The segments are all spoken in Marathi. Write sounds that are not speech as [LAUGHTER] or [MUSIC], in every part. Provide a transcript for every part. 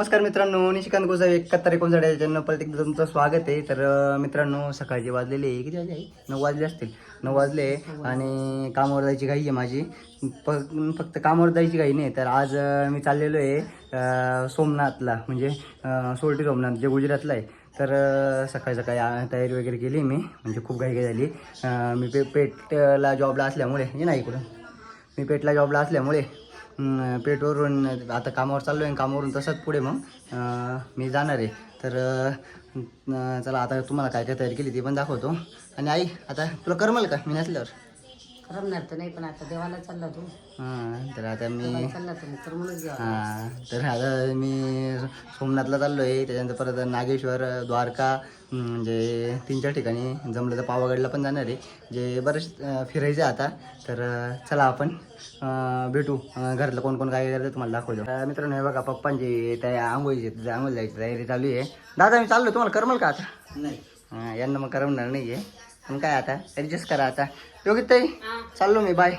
नमस्कार मित्रांनो निशिकांत गोसावी एकाहत्तर एकोणसाठ ज्यांना परत एकदा तुमचं स्वागत आहे. तर मित्रांनो सकाळचे वाजलेले किती वाजले नऊ वाजले असतील. नऊ वाजले आणि कामावर जायची घाई आहे माझी. प फक्त कामावर जायची घाई नाही. तर आज मी चाललेलो आहे सोमनाथला. म्हणजे अं, सोमनाथ जे गुजरातला आहे. तर सकाळी सकाळी तयारी वगैरे केली मी. म्हणजे खूप घाई घाई झाली मी पे पेटला जॉबला असल्यामुळे हे नाही इकडून. मी पेटला जॉबला असल्यामुळे पेटवरून आता कामावर चाललो आहे कामावरून तसंच पुढे मग मी जाणार आहे. तर चला आता तुम्हाला काय काय तयारी केली ती पण दाखवतो. आणि आई आता तुला करमल का? मी नसल्यावर. तर नाही पण आता देवाला चालला तू. हां तर आता मी चालला तर तर म्हणूनच घ्यावा हां तर आता मी सोमनाथला चाललो आहे त्याच्यानंतर परत नागेश्वर द्वारका म्हणजे तीन चार ठिकाणी जमलं तर पावागडला पण जाणार आहे. जे बरेच फिरायचं आहे आता तर चला आपण भेटू. घरातलं कोण कोण काय करतं तुम्हाला दाखवतो. मित्रांनो हे बघा पप्पांची त्या आंघोळीची आंघोळ जायची तयारी चालू आहे. दादा मी चाललो तुम्हाला करमल का आता? नाही. यांना मग करमणार नाही आहे पण काय आता? ॲडजस्ट करा आता. योगित ताई चाललो मी बाय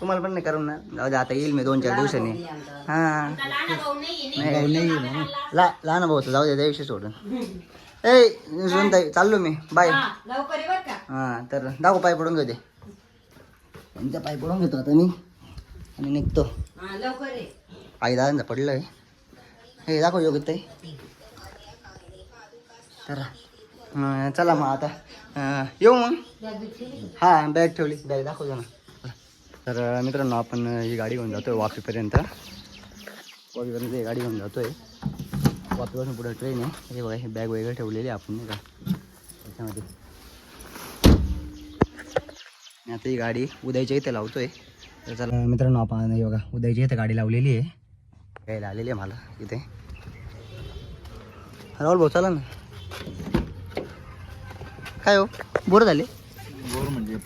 तुम्हाला पण नाही करमणार जाऊ दे आता येईल मी दोन चार दिवसांनी. हां. नाही ला लहान भाऊ जाऊ दे त्याविषयी सोडून. [LAUGHS] ए सुनताई चाललो मी बाय हां तर दाखव पाय पडून घेऊ दे. त्यांचा पाय पडून घेतो आता मी. आणि निघतो. आई दादांचा पडलं आहे हे दाखव योगित ताई तर अं, चला मग आता. अं, येऊ मग. हां बॅग ठेवली. बॅग दाखवतो ना. तर अं, मित्रांनो आपण अं, ही गाडी घेऊन जातोय वापीपर्यंत. वापीपर्यंत ही गाडी घेऊन जातोय. वापीपासून पुढे ट्रेन आहे. हे बघा हे बॅग वगैरे ठेवलेली आहे आपण नाही का? त्याच्यामध्ये. आणि आता ही गाडी उद्याच्या इथे लावतोय. तर चला मित्रांनो आपण हे बघा उद्याच्या इथे गाडी लावलेली आहे. घ्यायला आलेली आहे मला इथे. राहुल भाऊ चला ना. काय हो? बोर झाले? बोर म्हणजे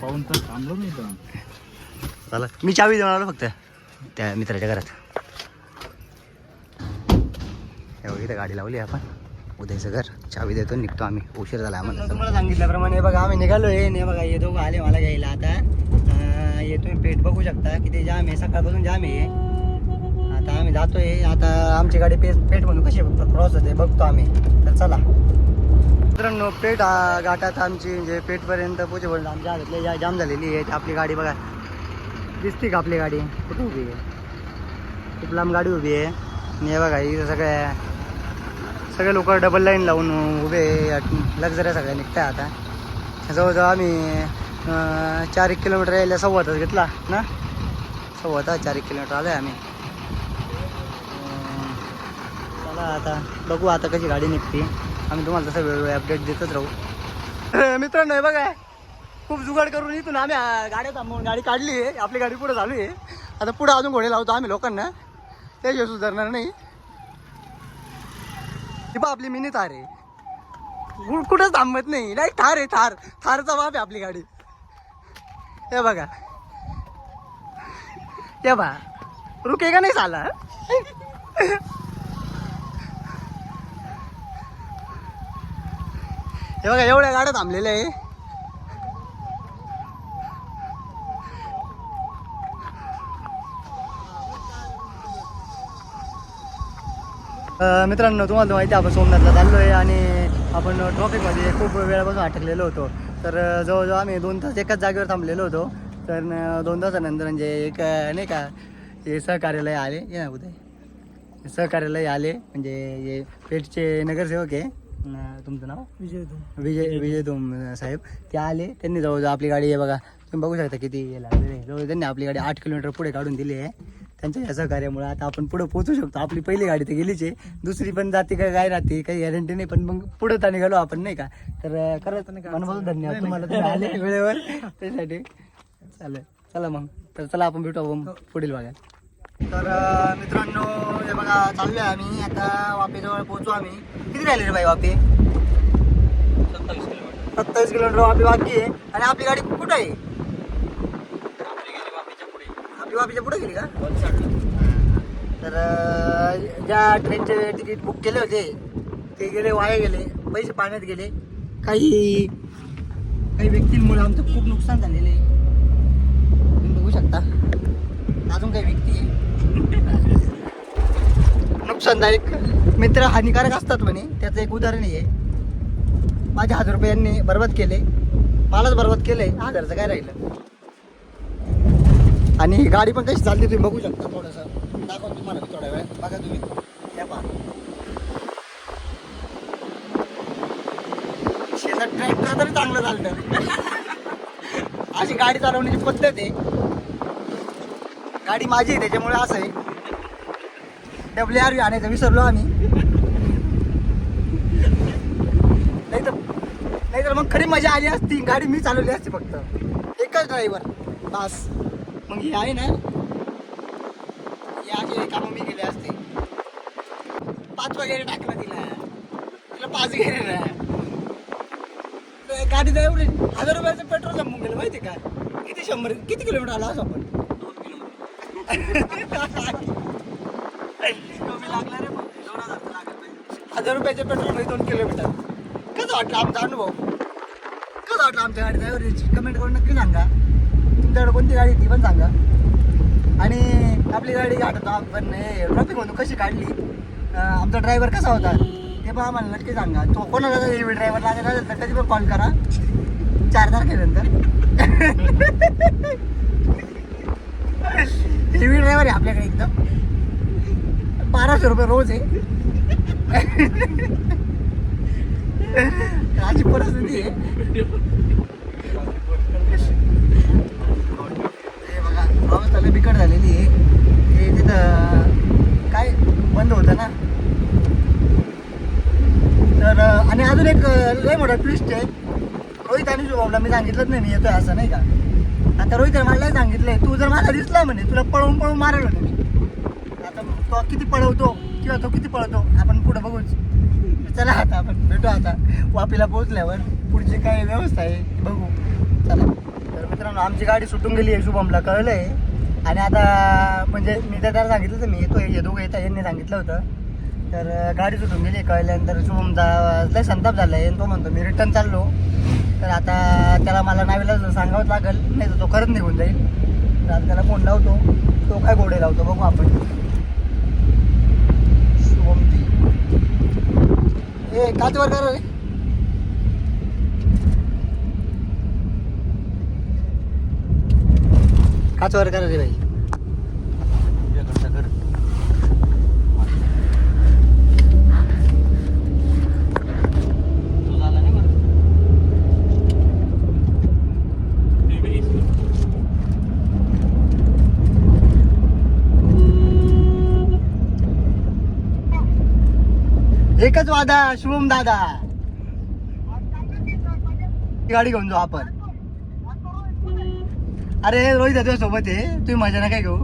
थांबलो मी इथं. चला मी चावी देऊन आलो फक्त त्या मित्राच्या घरात. हे बघ, इथं गाडी लावली आपण. उद्याचं घर. चावी देतो निघतो आम्ही. उशीर झाला आम्हाला. तुम्हाला सांगितल्याप्रमाणे बघा आम्ही निघालो आहे ने बघा हे दोघं आले मला घ्यायला आता. अं, हे तुम्ही पेट बघू शकता. किती जाम आहे. सकाळपासून जाम आहे. आता आम्ही जातोय. आता आमची गाडी पेट पेट म्हणून कशी क्रॉस होते. बघतो आम्ही. तर चला. मित्रांनो पेट घाटात आमची म्हणजे पेठपर्यंत पोचेपर्यंत आमच्या हातातली जा- जाम झालेली आहे आपली गाडी बघा. दिसते का आपली गाडी? कुठे उभी आहे? खूप लांब गाडी उभी आहे. आणि हे बघा इथं सगळ्या सगळे लोक डबल लाईन लावून उभे लक्झऱ्या सगळ्या निघताय आता. जवळजवळ आम्ही चार एक किलोमीटर यायला सव्वा तास घेतला ना? सव्वा तास चार एक किलोमीटर आलो आहे आम्ही चला आता बघू आता कशी गाडी निघते. आम्ही तुम्हाला तसं वेगवेगळे अपडेट देतच राहू. मित्रांनो बघा. खूप जुगाड करून इथून आम्ही गाड्या थांबवून गाडी काढली आहे. आपली गाडी पुढे चालू आहे. आता पुढे अजून घोडे लावतो आम्ही लोकांना. त्याशिवाय सुधारणार नाही. ही पहा आपली मिनी थार आहे. कुठंच थांबत नाही. नाही थार आहे थार. थारचा बाप आहे आपली गाडी. हे बघा. हे बा रुकेगा नाही झाला हे बघा एवढ्या गाड्या थांबलेल्या आहे. मित्रांनो तुम्हाला तर माहिती आहे, आपण सोमनाथला चाललो आहे आणि आपण ट्रॉफिकमध्ये खूप वेळापासून अटकलेलो होतो. तर जवळजवळ आम्ही दोन तास एकाच जागेवर थांबलेलो होतो. तर दोन तासानंतर म्हणजे एक नाही का हे सहकार्यालय आले. ये ना उदय. सहकार्यालय आले म्हणजे हे पेठचे नगरसेवक आहे. तुमचं नाव? विजय विजय विजय धोम साहेब. ते आले त्यांनी जवळजवळ आपली गाडी आहे बघा तुम्ही बघू शकता किती हे लागलेली जवळ त्यांनी आपली गाडी आठ किलोमीटर पुढे काढून दिली आहे. त्यांच्या या सहकार्यामुळे आता आपण पुढे पोहोचू शकतो. आपली पहिली गाडी तर गेलीच आहे. दुसरी पण जाते का काय राहते काही गॅरंटी नाही पण मग पुढे तर निघालो आपण नाही का? तर अं, खरंच मनपासून धन्यवाद. तुम्हाला तुम्ही आले वेळेवर. त्यासाठी चालेल. चला मग. तर चला आपण भेटू आपण पुढील भागात. तर मित्रांनो हे बघा चाललोय आम्ही. आता वापीजवळ पोहोचू आम्ही. किती राहिले रे बाई वापी? सत्तावीस किलोमीटर वापी बाकी आहे. आणि आपली गाडी कुठं आहे? आपली वापीच्या पुढे गेली का? तर ज्या ट्रेनचे तिकीट बुक केले होते ते गेले वाया गेले पैसे पाण्यात गेले. काही काही व्यक्तींमुळे आमचं खूप नुकसान झालेलं आहे. तुम्ही बघू शकता. अजून काही व्यक्ती आहे. नुकसानदायक मित्र हानिकारक असतात म्हणे. त्याचं एक उदाहरण आहे माझ्या हजार रुपयांनी बरबाद केले. मलाच बरबाद केले. हजारचं काय राहिलं? आणि ही गाडी पण कशी चालते तुम्ही बघू शकता थोडंसं. दाखवतो तुम्हाला मी थोड्या वेळ बघा तुम्ही. या पहा. शेजार ट्रॅक्टर तरी चांगलं चालतं. अशी गाडी चालवण्याची पद्धत आहे. गाडी माझी आहे त्याच्यामुळे असं आहे. डब्ल्यू आर आणायचं विसरलो आम्ही. नाही तर नाही तर मग खरी मजा आली असती. गाडी मी चालवली असती फक्त. एकच ड्रायव्हर बस. मग हे आहे ना. या कामं मी गेले असते. पाच वगैरे टाकलं तिला. तिला पाच गेले ना. तर गाडी एवढी हजार रुपयाचं पेट्रोल जमून गेलं माहिती का? किती शंभर किती किलोमीटर आला असं आपण कमी लागला रे मग. दोन हजारचं लागत नाही. हजार रुपयाचे पेट्रोल दोन किलोमीटर कसं वाटलं आमचा अनुभव? कसं वाटलं आमच्या गाडी ड्रायव्हरची कमेंट करून नक्की सांगा. तुमच्याकडे कोणती गाडी ती पण सांगा. आणि आपली गाडी गाठतो आपण ट्रॉफिक म्हणून कशी काढली? आमचा ड्रायव्हर कसा होता? ते पण आम्हाला नक्की सांगा. तो कोणाला हेवी ड्रायव्हर लागेल असेल तर कधी पण कॉल करा. चार तारखेनंतर. हेवी ड्रायव्हर आहे आपल्याकडे एकदम. बाराशे रुपये रोज आहे. अशी परिस्थिती आहे. हे बघा अवस्था चालू बिकट झालेली आहे. हे तिथं काय बंद होतं ना? तर आणि अजून एक लय मोठा ट्विस्ट आहे. रोहित आणि शुभमला मी सांगितलंच नाही मी येतोय असं नाही का? आता रोहित मला सांगितलंय तू जर मला दिसला म्हणे तुला पळवून पळवून मारल म्हणे आता तो किती पळवतो किंवा तो किती पळवतो आपण पुढे बघूच. चला आता आपण भेटू आता. वापीला पोहोचल्यावर पुढची काय व्यवस्था आहे बघू. चला. तर मित्रांनो आमची गाडी सुटून गेली आहे शुभमला कळलं आहे आणि आता म्हणजे मी तर त्याला सांगितलं तर मी येतो हे दोघं येता यांनी सांगितलं होतं. तर गाडी सुटून गेली कळल्यानंतर शुभमचा लय संताप झाला आहे तो म्हणतो मी रिटर्न चाललो. तर आता त्याला मला नावीला सांगावंच लागेल. नाही तर तो खरंच निघून जाईल. तर आता त्याला फोन लावतो. तो काय गोडे लावतो बघू आपण. शुभमजी ए काच वर करा रे. काच वर करा रे भाई एकच वादा शुभम दादा. गाडी घेऊन जाऊ आपण. अरे रोहित तुझ्या सोबत आहे. तुम्ही मजा ना काय घेऊ.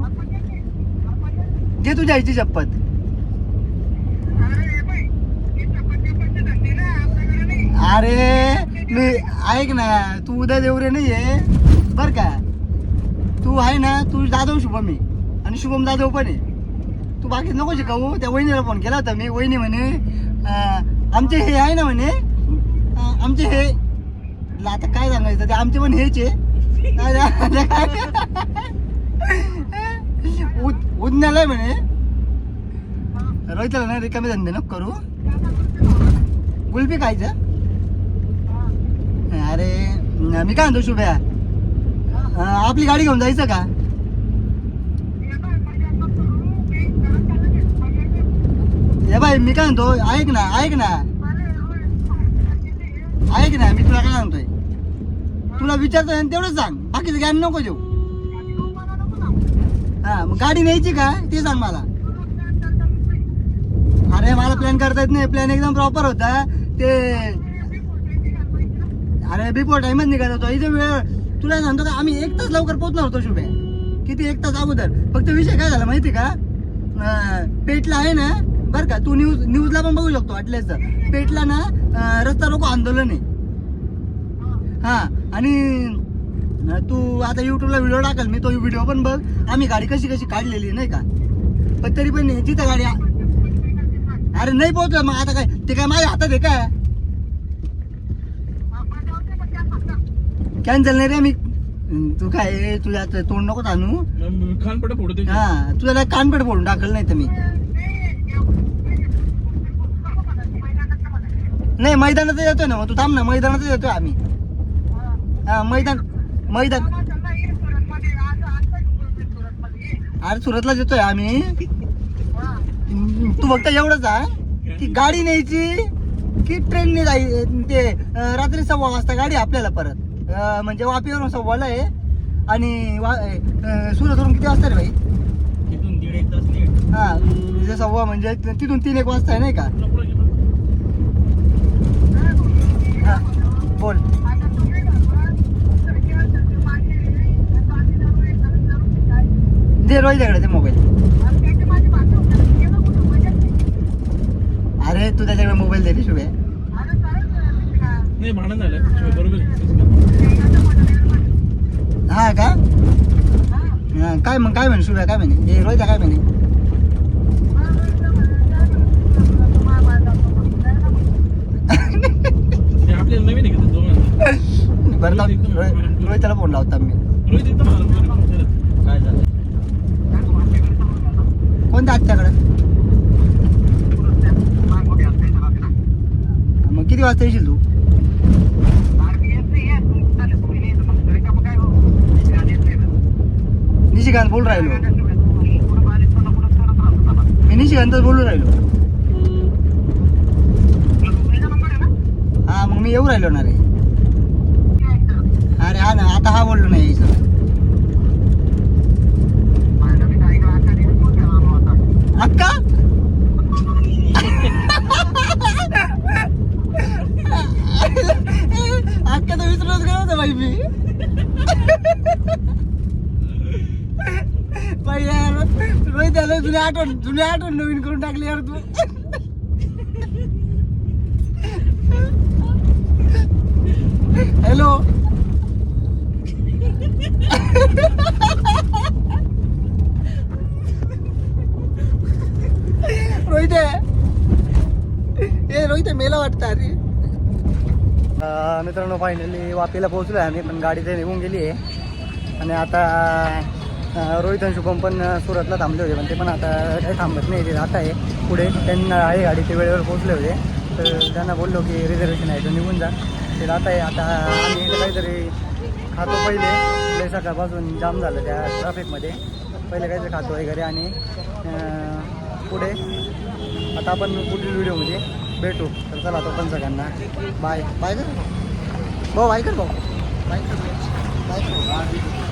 घे तुझ्या आईची शपथ. अरे मी ऐक ना तू उद्या देवरे नाही आहे. बर का? तू आहे ना तू जाधव शुभम मी. आणि शुभम जाधव पण आहे. तू बाकी नको शिकाऊ त्या वहिनीला फोन केला होता मी. वहिनी म्हणे आमचे हे आहे ना म्हणे आमचे हे आता काय सांगायचं ते आमचे पण हेच आहे. अरे, काय? उद- म्हणे. रोहितला ना रिकामे धंदे नको करू. गुलपी खायचं? अरे मी काय म्हणतो शुभ्या? आपली गाडी घेऊन जायचं का? हे बाई मी काय म्हणतो ऐक ना ऐक ना. ऐक ना मी तुला काय सांगतोय? तुला विचारतोय आणि तेवढंच सांग. बाकीचं ज्ञान नको देऊ. हा मग गाडी न्यायची का? ते सांग मला. अरे मला प्लॅन करता येत नाही. प्लॅन एकदम प्रॉपर होता. ते अरे बिफोर टाइमच निघत होतो. इथे वेळ तुला सांगतो का आम्ही एक तास लवकर पोहोचणार होतो शुभे. किती? एक तास अगोदर. फक्त विषय काय झाला माहिती का? पेटला आहे ना बरं का तू न्यूज न्यूजला पण बघू शकतो वाटल्यास. पेटला ना रस्ता रोको आंदोलन आहे. हा आणि तू आता युट्यूबला व्हिडिओ टाकल मी तो व्हिडिओ पण बघ. आम्ही गाडी कशी कशी काढलेली नाही का? पण तरी पण जिथं गाडी अरे नाही पोहोचलं मग आता काय? ते काय माझ्या हातात आहे काय कॅन्सल नाही रे मी. तू काय तुझ्या तोंड नको आणू. खानपडा फोडतो हा तुझ्या कानपेट फोडून टाकलं नाही तर मी. नाही मैदानातच येतोय ना मग तू थांब ना मैदानातच येतोय आम्ही. हा. मैदान मैदान अरे सुरतलाच येतोय आम्ही. तू फक्त एवढंच आहे की गाडी न्यायची की ट्रेनने जाय ते रात्री सव्वा वाजता गाडी आपल्याला परत. म्हणजे वापीवरून सव्वाला आहे. आणि वा सुरतवरून किती वाजता रे भाई? तिथून दीड एक तास लेट. हा म्हणजे सव्वा म्हणजे तिथून तीन एक वाजता आहे नाही का? हा बोल. दे रोहित ते मोबाईल. अरे तू त्याच्याकडे मोबाईल दे रे शुभे नाही भांडण झालं बरोबर हा का? काय मग काय म्हणे शुभ्या काय म्हणे? हे रोहित काय म्हणे ते आपल्याला नवीन आहे का ते रोहित रोहितला फोन लावता मी. काय झालं? कोणत्या आजच्याकडे मग किती वाजता येशील तू? निशिकांत बोल राहिलो. मी निशिकांतच बोलू राहिलो. हा मग मी येऊ राहिलो ना रे. अरे हा ना आता हा बोललो नाही सर अक्का? अक्का तर विसरूनच गेलो होतो बाई मी. बाई यार रोहित आलं जुनी आठवण जुनी आठवण नवीन करून टाकली यार तू. हॅलो रोहित आहे ए रोहित आहे, मेला वाटतं अरे मित्रांनो फायनली वापीला पोहोचलो आहे आम्ही पण गाडी ते निघून गेली आहे. आणि आता रोहित आणि शुभम पण सुरतला थांबले होते पण ते पण आता काही थांबत नाही ते जात आहे. पुढे त्यांना आहे गाडी ते वेळेवर पोहोचले होते. तर त्यांना बोललो की रिझर्वेशन आहे तो निघून जा. ते जात आहे आता आम्ही काहीतरी खातो पहिले. सकाळपासून जाम झालं त्या ट्रॅफिकमध्ये पहिले काहीतरी खातो वगैरे आणि पुढे आता आपण पुढील व्हिडिओमध्ये भेटू. तर चला तो पण सगळ्यांना. बाय बाय भाऊ बाय भाऊ. बाय कर